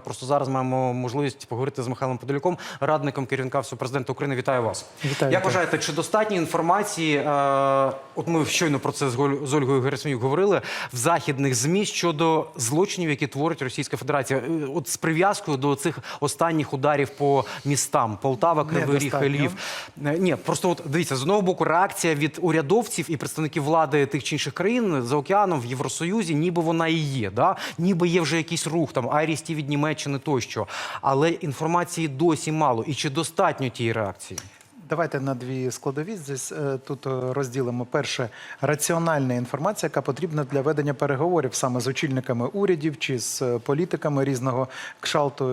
Просто зараз маємо можливість поговорити з Михайлом Подоляком, радником керівника Офісу президента України. Вітаю вас. Вітаю, Як вважаєте, чи достатньо інформації? Е, от ми щойно про це з, Голь- з Ольгою Герасимюк говорили в західних змі щодо злочинів, які творить Російська Федерація. Е, От з прив'язкою до цих останніх ударів по містам Полтава, Кривий Ріг, Львів. Е, Ні, просто от дивіться, з одного боку, реакція від урядовців і представників влади тих чи інших країн за океаном в Євросоюзі, ніби вона і є. Да? Ніби є вже якийсь рух, там Айрісті від Німеччини тощо. Але інформації досі мало. І чи достатньо тієї реакції? Давайте на дві складові здесь е, тут е, розділимо. Перше, раціональна інформація, яка потрібна для ведення переговорів саме з очільниками урядів чи з е, політиками різного кшалту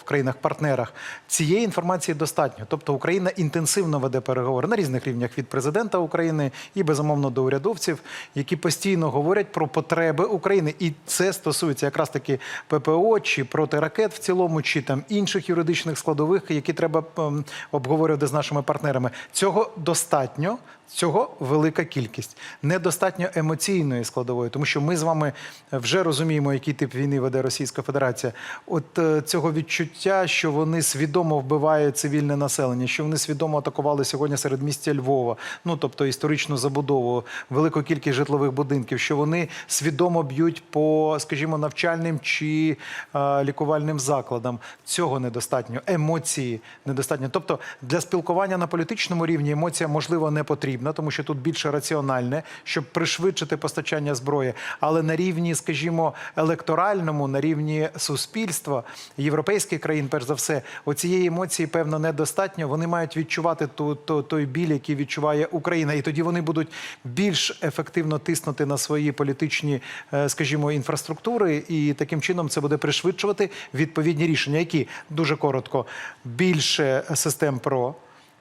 в країнах-партнерах. Цієї інформації достатньо. Тобто Україна інтенсивно веде переговори на різних рівнях від президента України і безумовно до урядовців, які постійно говорять про потреби України. І це стосується якраз таки ППО чи протиракет в цілому, чи там інших юридичних складових, які треба ем, обговорювати з нашими партнерами. Цього достатньо. Цього велика кількість недостатньо емоційної складової, тому що ми з вами вже розуміємо, який тип війни веде Російська Федерація. От е, цього відчуття, що вони свідомо вбивають цивільне населення, що вони свідомо атакували сьогодні серед містя Львова, ну тобто історичну забудову, велику кількість житлових будинків, що вони свідомо б'ють по, скажімо, навчальним чи е, лікувальним закладам. Цього недостатньо. Емоції недостатньо. Тобто для спілкування на політичному рівні емоція можливо не потрібна, тому що тут більше раціональне, щоб пришвидшити постачання зброї. Але на рівні, скажімо, електоральному, на рівні суспільства європейських країн, перш за все, оцієї емоції певно недостатньо. Вони мають відчувати ту, ту, той біль, який відчуває Україна, і тоді вони будуть більш ефективно тиснути на свої політичні, е, скажімо, інфраструктури, і таким чином це буде пришвидшувати відповідні рішення, які дуже коротко більше систем ПРО.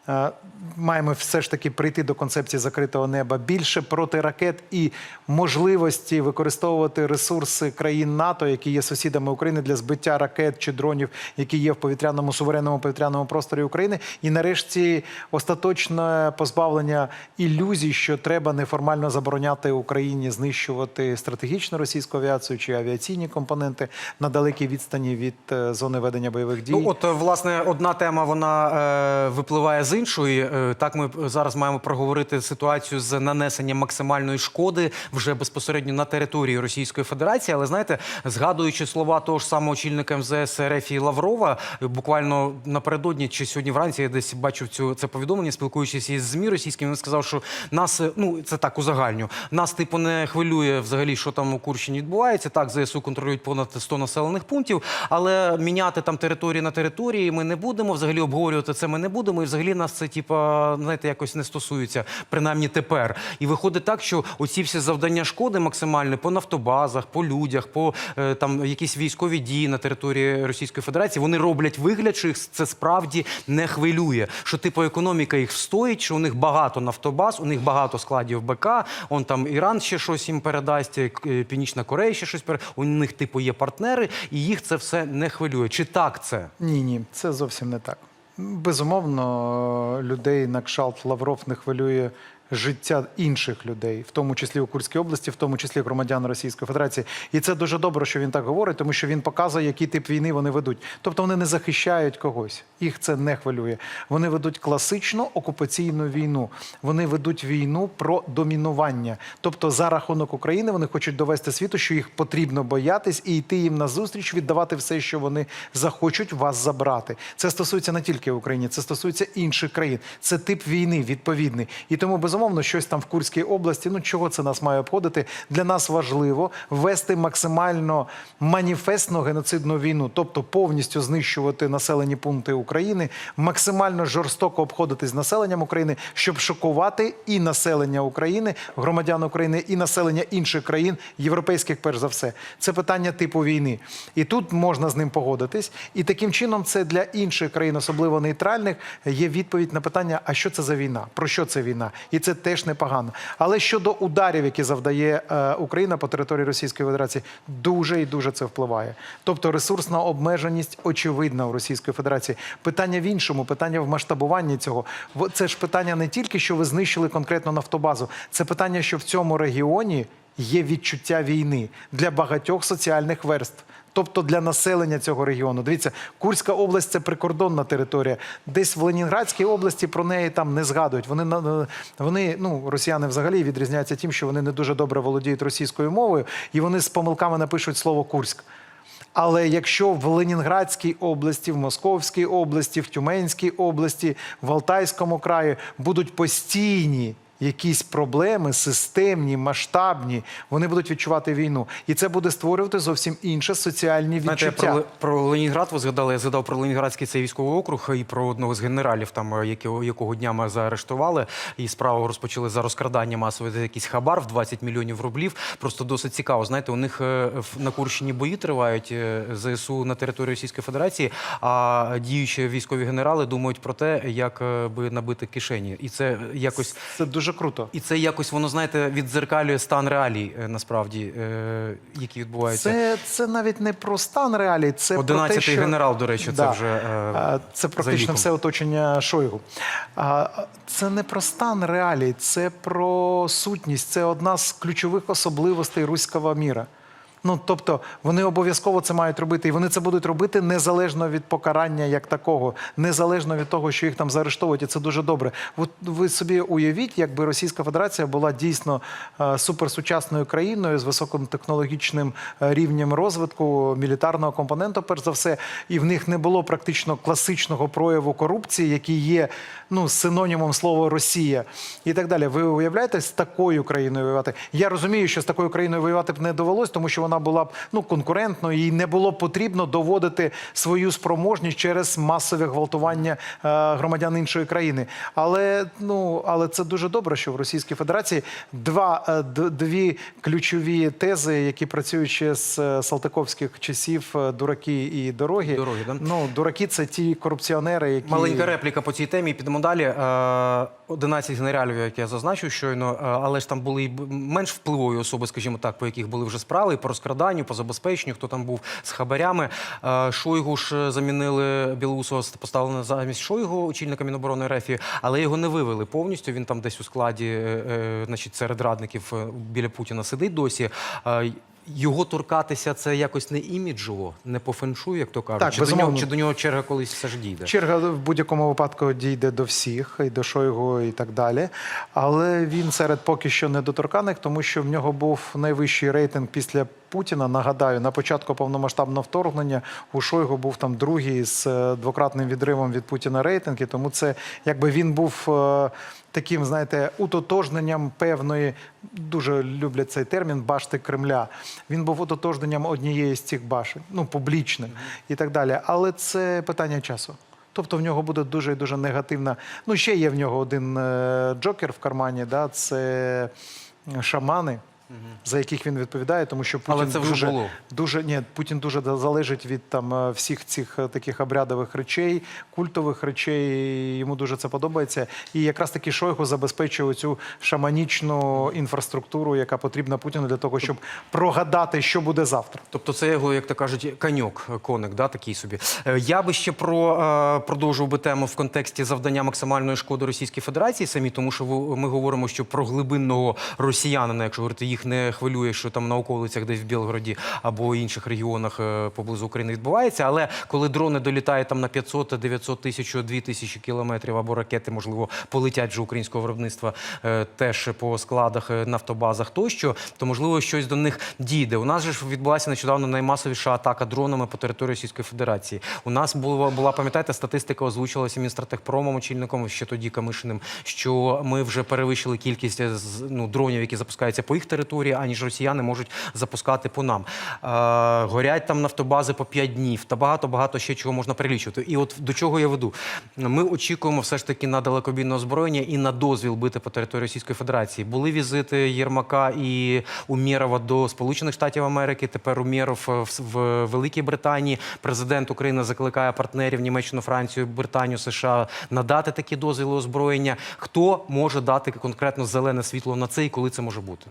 Е, Маємо все ж таки прийти до концепції закритого неба більше протиракет і можливості використовувати ресурси країн НАТО, які є сусідами України для збиття ракет чи дронів, які є в повітряному суверенному повітряному просторі України. І нарешті остаточне позбавлення ілюзій, що треба неформально забороняти Україні знищувати стратегічну російську авіацію чи авіаційні компоненти на далекій відстані від е, зони ведення бойових дій. Ну, от, е, власне, одна тема вона е, випливає з іншої. Е, так, ми зараз маємо проговорити ситуацію з нанесенням максимальної шкоди вже безпосередньо на території Російської Федерації. Але знаєте, згадуючи слова того ж самого очільника МЗС РФ Лаврова, буквально напередодні чи сьогодні вранці я десь бачив цю це повідомлення, спілкуючись із змі російськими, він сказав, що нас е, ну це так узагальню. Нас типу не хвилює взагалі, що там у Курщині відбувається. Так, ЗСУ контролюють понад 100 населених пунктів, але міняти там території на території ми не будемо. Взагалі обговорювати це ми не будемо. І взагалі нас це типа знаєте, якось не стосується, принаймні тепер. І виходить так, що оці всі завдання шкоди максимальні по нафтобазах, по людях, по е, там якісь військові дії на території Російської Федерації. Вони роблять вигляд, що їх це справді не хвилює. Що типу економіка їх встоїть, що у них багато нафтобаз, у них багато складів БК. Он там Іран ще щось їм передасть, е, Північна Корея ще щось пере... У них типу є партнери, і їх це все не хвилює. Чи так це? Ні, ні, це зовсім не так. Безумовно, людей на кшалт Лавров не хвилює життя інших людей, в тому числі у Курській області, в тому числі громадян Російської Федерації. І це дуже добре, що він так говорить, тому що він показує, який тип війни вони ведуть. Тобто вони не захищають когось, їх це не хвилює. Вони ведуть класичну окупаційну війну. Вони ведуть війну про домінування. Тобто, за рахунок України вони хочуть довести світу, що їх потрібно боятись і йти їм на зустріч, віддавати все, що вони захочуть вас забрати. Це стосується не тільки України, це стосується інших країн. Це тип війни відповідний. І тому безумовно щось там в Курській області. Ну чого це нас має обходити? Для нас важливо вести максимально маніфестну геноцидну війну, тобто повністю знищувати населені пункти України, максимально жорстоко обходитись з населенням України, щоб шокувати і населення України, громадян України, і населення інших країн, європейських, перш за все. Це питання типу війни. І тут можна з ним погодитись. І таким чином, це для інших країн, особливо нейтральних, є відповідь на питання: а що це за війна? Про що це війна? І це теж непогано. Але щодо ударів, які завдає е, Україна по території Російської Федерації, дуже і дуже це впливає. Тобто ресурсна обмеженість очевидна у Російської Федерації. Питання в іншому, питання в масштабуванні цього. Це ж питання не тільки, що ви знищили конкретно нафтобазу, це питання, що в цьому регіоні є відчуття війни для багатьох соціальних верств. Тобто для населення цього регіону. Дивіться, Курська область це прикордонна територія. Десь в Ленінградській області про неї там не згадують. Вони вони, ну росіяни взагалі відрізняються тим, що вони не дуже добре володіють російською мовою, і вони з помилками напишуть слово Курськ. Але якщо в Ленінградській області, в Московській області, в Тюменській області, в Алтайському краї будуть постійні якісь проблеми, системні, масштабні, вони будуть відчувати війну. І це буде створювати зовсім інше соціальні Знаєте, я про, про Ленінград ви згадали. Я згадав про Ленінградський цей військовий округ і про одного з генералів, там е, якого, якого дня ми заарештували. І справу розпочали за розкрадання масове за якийсь хабар в 20 мільйонів рублів. Просто досить цікаво. Знаєте, у них е, на Курщині бої тривають е, ЗСУ на території Російської Федерації, а діючі військові генерали думають про те, як би набити кишені. І це якось Це дуже круто. і це якось воно знаєте віддзеркалює стан реалій, е, насправді, е, які відбуваються. Це, це навіть не про стан реалій, це про те, що... генерал, до речі, це вже, е, це практично все оточення Шойгу. А, Це не про стан реалій, це про сутність. Це одна з ключових особливостей руського міра. Ну, тобто вони обов'язково це мають робити, і вони це будуть робити незалежно від покарання як такого, незалежно від того, що їх там заарештовують. І це дуже добре. От ви собі уявіть, якби Російська Федерація була дійсно е, суперсучасною країною з високим технологічним е, рівнем розвитку, мілітарного компоненту, перш за все, і в них не було практично класичного прояву корупції, який є ну синонімом слова Росія і так далі. Ви уявляєте з такою країною воювати? Я розумію, що з такою країною воювати б не довелось, тому що вона була б ну конкурентною, їй не було потрібно доводити свою спроможність через масове гвалтування е, громадян іншої країни. Але ну але це дуже добре, що в Російській Федерації два е, дві ключові тези, які працюють ще з е, салтиковських часів, дураки і дороги. Дороги, да? Ну дураки це ті корупціонери, які Маленька репліка по цій темі. Підемо далі. Е, 11 генералів, як я зазначив щойно, е, але ж там були й менш впливові особи, скажімо так, по яких були вже справи і по розкраданню, по забезпеченню, хто там був з хабарями. Е, Шойгу ж е, замінили Білоусова, поставили замість Шойгу, очільника Міноборони РФ, але його не вивели повністю. Він там десь у складі, значить, серед радників біля Путіна сидить досі. Е, Його торкатися це якось не іміджово, не по феншу, як то кажуть. Так, чи, до нього, чи до нього черга колись все ж дійде? Черга в будь-якому випадку дійде до всіх, і до Шойгу, і так далі. Але він серед поки що недоторканих, тому що в нього був найвищий рейтинг після Путіна. Нагадаю, на початку повномасштабного вторгнення у Шойгу був там другий з е, двократним відривом від Путіна рейтинг. І тому це якби він був. Таким, знаєте, утотожненням певної, дуже люблять цей термін, башти Кремля. Він був утотожненням однієї з цих башен, ну публічним і так далі. Але це питання часу. Тобто в нього буде дуже і дуже негативна. Ну, ще є в нього один е, джокер в кармані, да, це шамани. За яких він відповідає, тому що Путін Але це вже дуже, було. дуже ні, Путін дуже залежить від там е, всіх цих е, таких обрядових речей, культових речей. Йому дуже це подобається. І якраз таки Шойгу забезпечує цю шаманічну інфраструктуру, яка потрібна Путіну для того, щоб прогадати, що буде завтра. Тобто це його, як то кажуть, каньок, коник, да, такий собі. Е, Я би ще про е, продовжив би тему в контексті завдання максимальної шкоди Російській Федерації самі, тому що ми говоримо, що про глибинного росіянина, якщо говорити, їх не хвилює, що там на околицях, десь в Білгороді або інших регіонах е, поблизу України відбувається. Але коли дрони долітають там на 500, 900 тисяч, 2 тисячі кілометрів, або ракети, можливо, полетять вже українського виробництва е, теж по складах, е, нафтобазах тощо, то можливо щось до них дійде. У нас же ж відбулася нещодавно наймасовіша атака дронами по території Російської Федерації. У нас була, була пам'ятаєте, статистика озвучилася Мінстратегпромом, очільником ще тоді Камишиним, що ми вже перевищили кількість ну, дронів, які запускаються по їх території, аніж росіяни можуть запускати по нам. Е, горять там нафтобази по 5 днів та багато багато ще чого можна перелічувати. І от до чого я веду? Ми очікуємо все ж таки на далекобійне озброєння і на дозвіл бити по території Російської Федерації. Були візити Єрмака і Умєрова до Сполучених Штатів Америки. Тепер Умєров е, в Великій Британії. Президент України закликає партнерів Німеччину, Францію, Британію, США надати такі дозвіли озброєння. Хто може дати конкретно зелене світло на це і коли це може бути?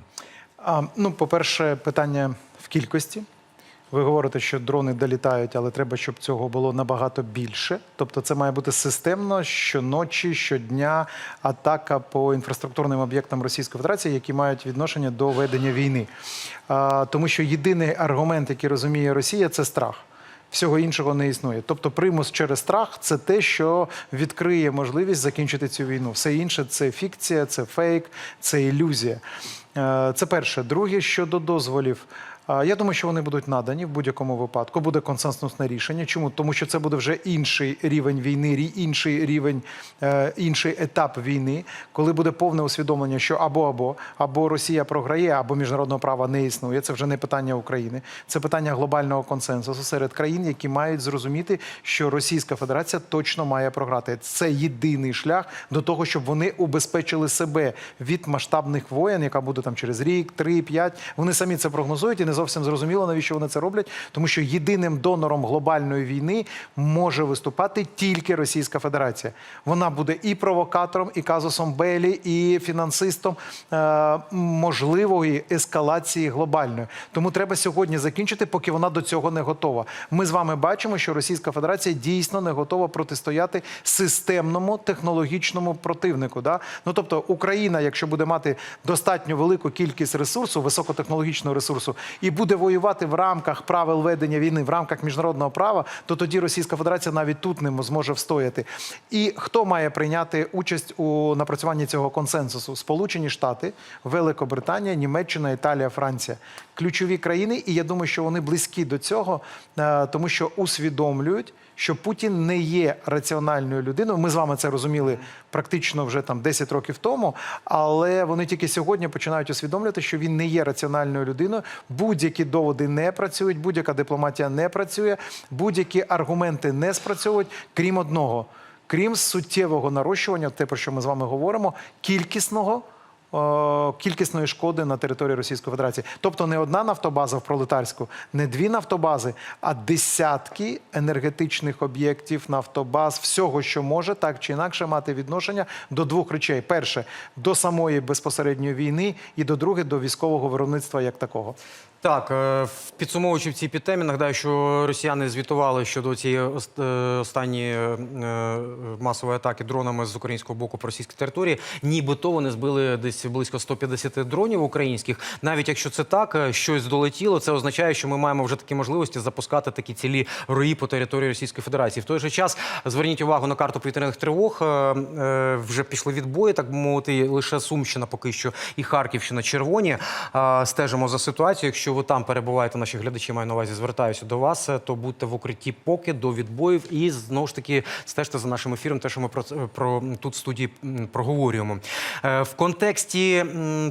А, ну, по-перше, питання в кількості. Ви говорите, що дрони долітають, але треба, щоб цього було набагато більше. Тобто, це має бути системно щоночі, щодня атака по інфраструктурним об'єктам Російської Федерації, які мають відношення до ведення війни. А, тому що єдиний аргумент, який розуміє Росія, це страх. Всього іншого не існує. Тобто, примус через страх це те, що відкриє можливість закінчити цю війну. Все інше це фікція, це фейк, це ілюзія. Е, Це перше. Друге, щодо дозволів. Я думаю, що вони будуть надані в будь-якому випадку. Буде консенсусне рішення. Чому? Тому що це буде вже інший рівень війни, інший рівень, е, інший етап війни, коли буде повне усвідомлення, що або або або Росія програє, або міжнародного права не існує. Це вже не питання України, це питання глобального консенсусу серед країн, які мають зрозуміти, що Російська Федерація точно має програти. Це єдиний шлях до того, щоб вони убезпечили себе від масштабних воєн, яка буде там через рік, три, п'ять. Вони самі це прогнозують і не зовсім зрозуміло, навіщо вони це роблять, тому що єдиним донором глобальної війни може виступати тільки Російська Федерація. Вона буде і провокатором, і казусом Белі, і фінансистом е, можливої ескалації глобальної. Тому треба сьогодні закінчити, поки вона до цього не готова. Ми з вами бачимо, що Російська Федерація дійсно не готова протистояти системному технологічному противнику. Да? Ну тобто Україна, якщо буде мати достатньо велику кількість ресурсу, високотехнологічного ресурсу, і буде воювати в рамках правил ведення війни, в рамках міжнародного права, то тоді Російська Федерація навіть тут не зможе встояти. І хто має прийняти участь у напрацюванні цього консенсусу? Сполучені Штати, Великобританія, Німеччина, Італія, Франція ключові країни, і я думаю, що вони близькі до цього, е, тому що усвідомлюють. Що Путін не є раціональною людиною. Ми з вами це розуміли практично вже там 10 років тому, але вони тільки сьогодні починають усвідомлювати, що він не є раціональною людиною. Будь-які доводи не працюють, будь-яка дипломатія не працює, будь-які аргументи не спрацьовують, крім одного, крім суттєвого нарощування, те про що ми з вами говоримо, кількісного кількісної шкоди на території Російської Федерації. Тобто не одна нафтобаза в пролетарську, не дві нафтобази, а десятки енергетичних об'єктів, нафтобаз, всього, що може так чи інакше мати відношення до двох речей: перше до самої безпосередньої війни, і до друге до військового виробництва як такого. Так, е, підсумовуючи в цій підтемі, нагадаю, що росіяни звітували щодо цієї е, останньої е, масової атаки дронами з українського боку по російській території. Нібито вони збили десь близько 150 дронів українських. Навіть якщо це так, щось долетіло, це означає, що ми маємо вже такі можливості запускати такі цілі рої по території Російської Федерації. В той же час зверніть увагу на карту повітряних тривог. Вже пішли відбої, так би мовити, лише Сумщина поки що і Харківщина червоні. Стежимо за ситуацією. Якщо ви там перебуваєте, наші глядачі маю на увазі, звертаюся до вас, е, то будьте в укритті поки до відбоїв і знову ж таки стежте за нашим ефіром, те, що ми про, про тут в студії проговорюємо. Е, В контексті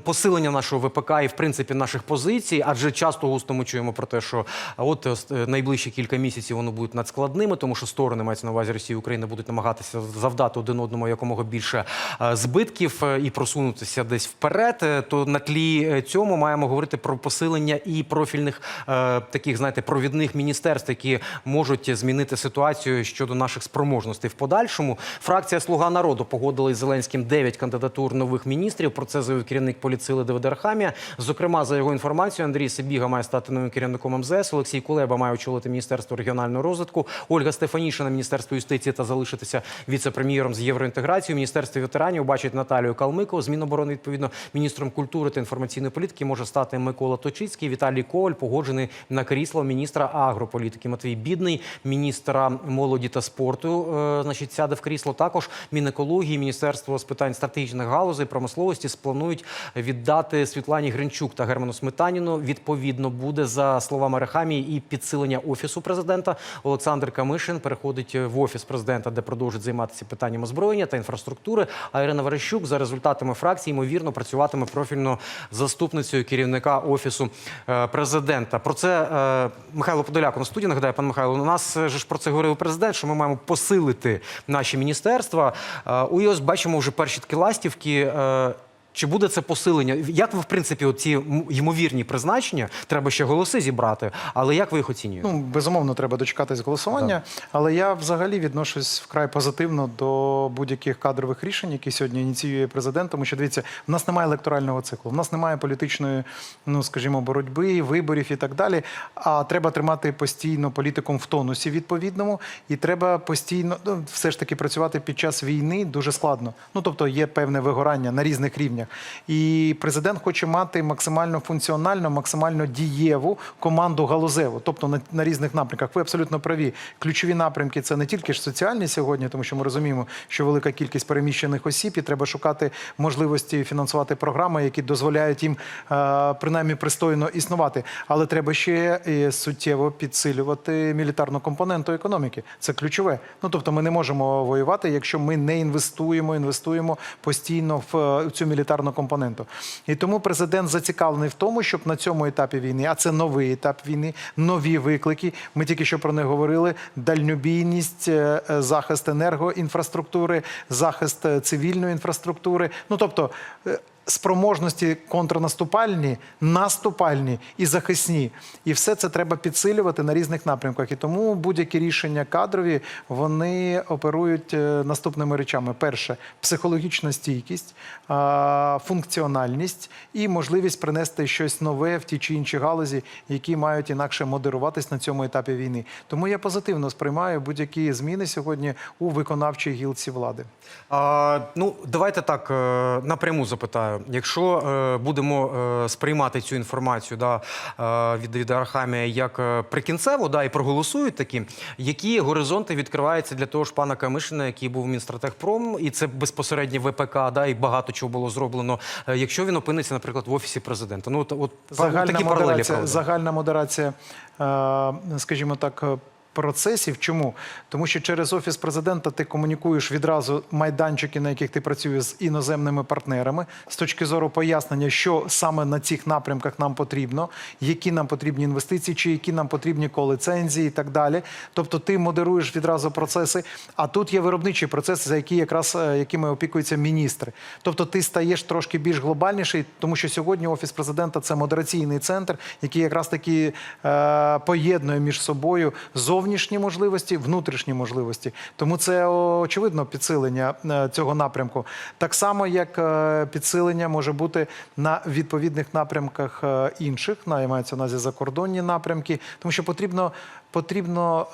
посилення нашого ВПК і в принципі наших позицій, адже часто густо ми чуємо про те, що от е, е, найближчі кілька місяців вони будуть надскладними, тому що сторони мається на увазі Росії і України будуть намагатися завдати один одному якомога більше збитків і просунутися десь вперед. То на тлі цьому маємо говорити про посилення і профільних е, таких, знаєте, провідних міністерств, які можуть змінити ситуацію щодо наших спроможностей в подальшому. Фракція Слуга народу погодила із Зеленським 9 кандидатур нових міністрів. Про це заявив керівник поліцили Архамія. Зокрема, за його інформацією, Андрій Сибіга має стати новим керівником МЗС. Олексій Кулеба має очолити міністерство регіонального розвитку. Ольга Стефанішина, міністерство юстиції та залишитися віце-прем'єром з євроінтеграції. У міністерстві ветеранів бачить Наталію Калмикову. З Міноборони відповідно міністром культури та інформаційної політики може стати Микола Точицький. Віталій Коваль погоджений на крісло міністра агрополітики. Матвій Бідний, міністра молоді та спорту. е, Значить, сяде в крісло. Також Мінекології, міністерство з питань стратегічних галузей, промисловості спланують віддати Світлані Гринчук та Герману Сметаніну. Відповідно, буде за словами Рахамії і підсилення офісу президента. Олександр Камишин переходить в офіс президента, де продовжить займатися питанням озброєння та інфраструктури. А Ірина Верещук за результатами фракції ймовірно працюватиме профільно заступницею керівника офісу президента. Про це е, Михайло Подоляк на студії нагадає пан Михайло. У нас е, ж про це говорив президент, що ми маємо посилити наші міністерства. Е, І ось бачимо вже перші такі ластівки. Чи буде це посилення? Як ви, в принципі, оці ймовірні призначення, треба ще голоси зібрати, але як ви їх оцінюєте? Ну, безумовно, треба дочекатись голосування, але я взагалі відношусь вкрай позитивно до будь-яких кадрових рішень, які сьогодні ініціює президент. Тому що дивіться, в нас немає електорального циклу, в нас немає політичної, ну скажімо, боротьби, виборів і так далі. А треба тримати постійно політикум в тонусі відповідному, і треба постійно ну, все ж таки працювати під час війни дуже складно. Ну тобто є певне вигорання на різних рівнях. І президент хоче мати максимально функціональну, максимально дієву команду галузеву, тобто на, на різних напрямках. Ви абсолютно праві. Ключові напрямки це не тільки ж соціальні сьогодні, тому що ми розуміємо, що велика кількість переміщених осіб, і треба шукати можливості фінансувати програми, які дозволяють їм е, принаймні пристойно існувати. Але треба ще і суттєво підсилювати мілітарну компоненту економіки. Це ключове. Ну тобто, ми не можемо воювати, якщо ми не інвестуємо, інвестуємо постійно в е, цю мілітарну компоненту. І тому президент зацікавлений в тому, щоб на цьому етапі війни, а це новий етап війни, нові виклики. Ми тільки що про них говорили: дальнобійність, е, е, захист енергоінфраструктури, захист е, цивільної інфраструктури. Ну тобто. Спроможності контрнаступальні, наступальні і захисні, і все це треба підсилювати на різних напрямках. І тому будь-які рішення кадрові вони оперують е, наступними речами: перше психологічна стійкість, функціональність і можливість принести щось нове в ті чи інші галузі, які мають інакше модеруватись на цьому етапі війни. Тому я позитивно сприймаю будь-які зміни сьогодні у виконавчій гілці влади. А, ну, давайте так е, напряму запитаю. Якщо е, будемо е, сприймати цю інформацію да, е, від Давіда Архамія як прикінцево, да, і проголосують такі, які горизонти відкриваються для того ж пана Камишина, який був Мінстратегпром, і це безпосередньо ВПК, да, і багато чого було зроблено, якщо він опиниться, наприклад, в офісі президента. Ну, от, от Загальна такі паралелі. модерація, правда. загальна модерація, скажімо так. Процесів чому? Тому що через офіс президента ти комунікуєш відразу майданчики, на яких ти працюєш з іноземними партнерами, з точки зору пояснення, що саме на цих напрямках нам потрібно, які нам потрібні інвестиції, чи які нам потрібні колицензії і так далі. Тобто ти модеруєш відразу процеси. А тут є виробничий процес, за які якраз е, якими опікуються міністри. Тобто ти стаєш трошки більш глобальніший, тому що сьогодні офіс президента це модераційний центр, який якраз таки е, поєднує між собою зовнішні можливості, внутрішні можливості. Тому це очевидно підсилення е, цього напрямку. Так само, як е, підсилення може бути на відповідних напрямках е, інших, на мається на увазі закордонні напрямки, тому що потрібно, потрібно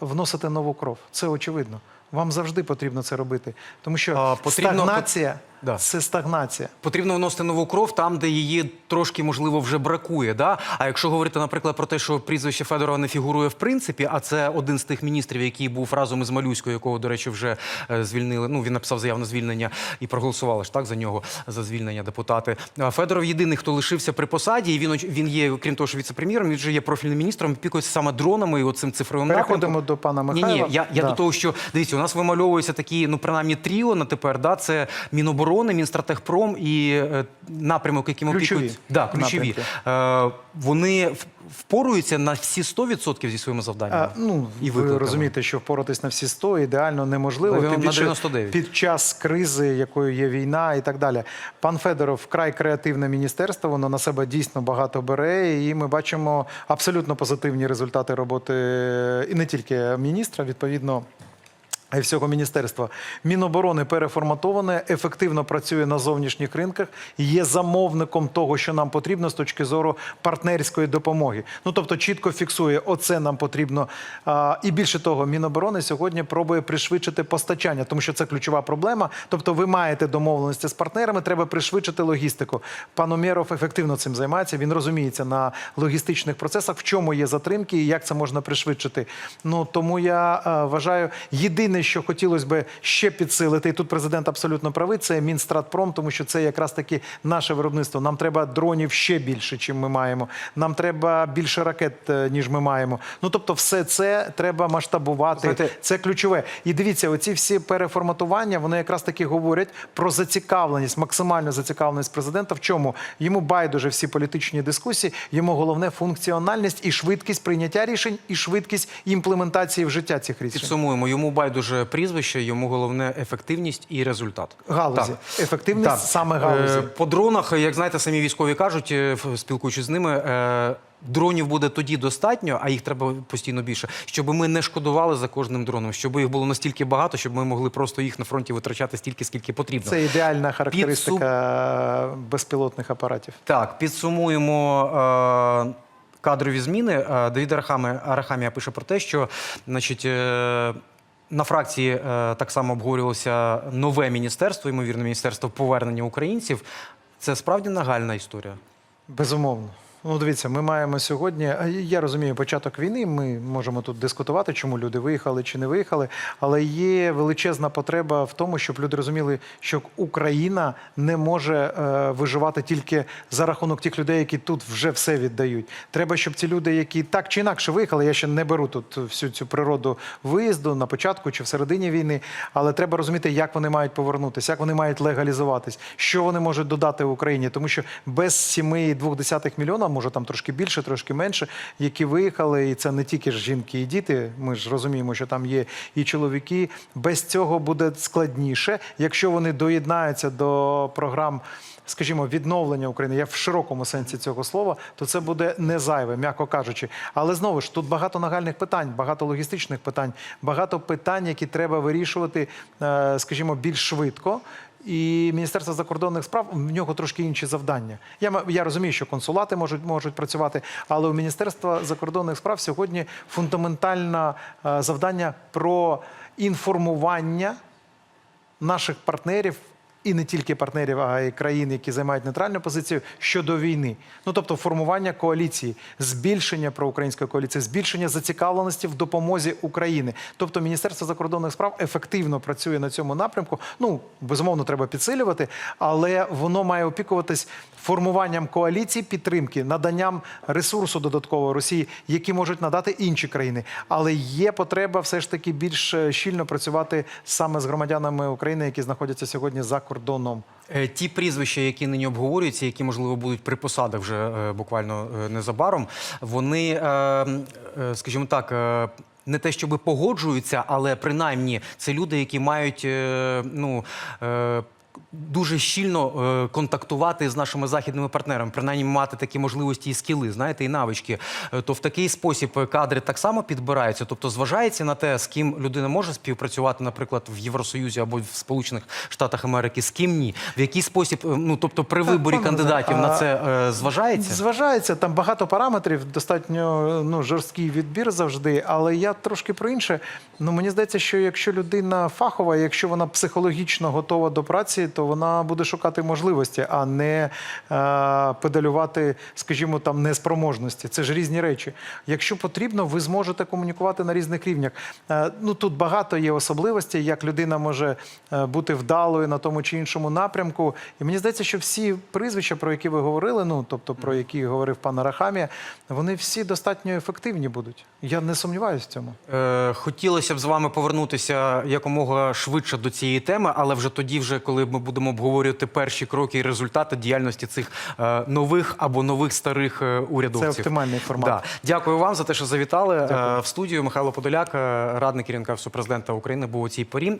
вносити нову кров. Це очевидно. Вам завжди потрібно це робити, тому що А, потрібно- стагнація Да. це стагнація. Потрібно вносити нову кров там, де її трошки можливо вже бракує. Да? А якщо говорити, наприклад, про те, що прізвище Федорова не фігурує в принципі, а це один з тих міністрів, який був разом із Малюською, якого, до речі, вже е, звільнили. Ну він написав заяву на звільнення і проголосували ж так за нього за звільнення депутати. Федоров єдиний, хто лишився при посаді, і він він є, крім того, що віце-прем'єром, він же є профільним міністром, опікується саме дронами і оцим цифровим Переходимо до пана Ні, Михайла. ні, я, я Да. до того, що дивіться, у нас вимальовуються такі, ну принаймні тріо на тепер. Да, це Міноборони, Мінстратегпром і е, напрямок, яким Ключові опікують. Да, ключові. Е, вони впоруються на всі 100% зі своїми завданнями. А, ну, і ви викликами. розумієте, що впоратись на всі 100 ідеально неможливо. Тим більше 99. під час кризи, якою є війна і так далі. Пан Федоров вкрай креативне міністерство, воно на себе дійсно багато бере, і ми бачимо абсолютно позитивні результати роботи і не тільки міністра, відповідно. І всього міністерства Міноборони переформатоване, ефективно працює на зовнішніх ринках, є замовником того, що нам потрібно з точки зору партнерської допомоги. Ну тобто чітко фіксує, оце нам потрібно. А, і більше того, Міноборони сьогодні пробує пришвидшити постачання, тому що це ключова проблема. Тобто, ви маєте домовленості з партнерами, треба пришвидшити логістику. Пан Умєров ефективно цим займається. Він розуміється на логістичних процесах, в чому є затримки і як це можна пришвидшити. Ну тому я е, вважаю, єдине, що хотілося б ще підсилити, і тут президент абсолютно правий, це Мінстратпром, тому що це якраз таки наше виробництво. Нам треба дронів ще більше, чим ми маємо. Нам треба більше ракет, е, ніж ми маємо. Ну тобто, все це треба масштабувати. Знаєте- Це ключове. І дивіться, оці всі переформатування, вони якраз таки говорять про зацікавленість, максимальну зацікавленість президента. В чому йому байдуже всі політичні дискусії, йому головне функціональність і швидкість прийняття рішень, і швидкість імплементації в життя цих рішень. Підсумуємо, йому байдуже же прізвище, йому головне ефективність і результат. Галузі. Так. Ефективність Так. саме галузі. Е, По дронах, як знаєте, самі військові кажуть, е, спілкуючись з ними, е, дронів буде тоді достатньо, а їх треба постійно більше, щоб ми не шкодували за кожним дроном, щоб їх було настільки багато, щоб ми могли просто їх на фронті витрачати стільки, скільки потрібно. Це ідеальна характеристика безпілотних апаратів. Так, підсумуємо кадрові зміни. Давід Арахамія пише про те, що значить, на фракції е, так само обговорювалося нове міністерство, ймовірно, міністерство повернення українців. Це справді нагальна історія. Безумовно. Ну, дивіться, ми маємо сьогодні. Я розумію, початок війни. Ми можемо тут дискутувати, чому люди виїхали чи не виїхали. Але є величезна потреба в тому, щоб люди розуміли, що Україна не може е, виживати тільки за рахунок тих людей, які тут вже все віддають. Треба, щоб ці люди, які так чи інакше виїхали, я ще не беру тут всю цю природу виїзду на початку чи в середині війни. Але треба розуміти, як вони мають повернутися, як вони мають легалізуватись, що вони можуть додати Україні, тому що без 7,2 мільйона, може там трошки більше, трошки менше, які виїхали, і це не тільки ж жінки і діти. Ми ж розуміємо, що там є і чоловіки. Без цього буде складніше, якщо вони доєднаються до програм. Скажімо, відновлення України, я в широкому сенсі цього слова, то це буде не зайве, м'яко кажучи. Але знову ж тут багато нагальних питань, багато логістичних питань, багато питань, які треба вирішувати, е, скажімо, більш швидко. І Міністерство закордонних справ в нього трошки інші завдання. Я я розумію, що консулати можуть можуть працювати, але у Міністерства закордонних справ сьогодні фундаментальне завдання про інформування наших партнерів. І не тільки партнерів, а й країн, які займають нейтральну позицію щодо війни. Ну тобто формування коаліції, збільшення проукраїнської коаліції, збільшення зацікавленості в допомозі України. Тобто Міністерство закордонних справ ефективно працює на цьому напрямку. Ну безумовно, треба підсилювати, але воно має опікуватись формуванням коаліції, підтримки, наданням ресурсу додаткового Росії, які можуть надати інші країни. Але є потреба все ж таки більш е, щільно працювати саме з громадянами України, які знаходяться сьогодні за кордоном. Е, Ті прізвища, які нині обговорюються, які можливо будуть при посадах вже е, буквально незабаром, вони, скажімо так. Не те, щоб погоджуються, але принаймні це люди, які мають ну дуже щільно е, контактувати з нашими західними партнерами, принаймні мати такі можливості і скіли, знаєте, і навички. Е, То в такий спосіб кадри так само підбираються, тобто зважається на те, з ким людина може співпрацювати, наприклад, в Євросоюзі або в Сполучених Штатах Америки, з ким ні, в який спосіб, е, ну тобто при виборі пане кандидатів Назар, на це е, зважається. Зважається, там багато параметрів, достатньо ну, жорсткий відбір завжди. Але я трошки про інше. Ну мені здається, що якщо людина фахова, якщо вона психологічно готова до праці, то вона буде шукати можливості, а не е, педалювати, скажімо, там неспроможності. Це ж різні речі. Якщо потрібно, ви зможете комунікувати на різних рівнях. Е, ну тут багато є особливостей, як людина може е, бути вдалою на тому чи іншому напрямку. І мені здається, що всі прізвища, про які ви говорили, ну тобто про які говорив пан Арахамія, вони всі достатньо ефективні будуть. Я не сумніваюся в цьому. Е, Хотілося б з вами повернутися якомога швидше до цієї теми, але вже тоді, вже коли ми будемо обговорювати перші кроки і результати діяльності цих е, нових або нових старих е, урядовців. Це оптимальний формат. Да. Дякую вам за те, що завітали Дякую. Е, в студію. Михайло Подоляк, радник керівника президента України, був у цій порі.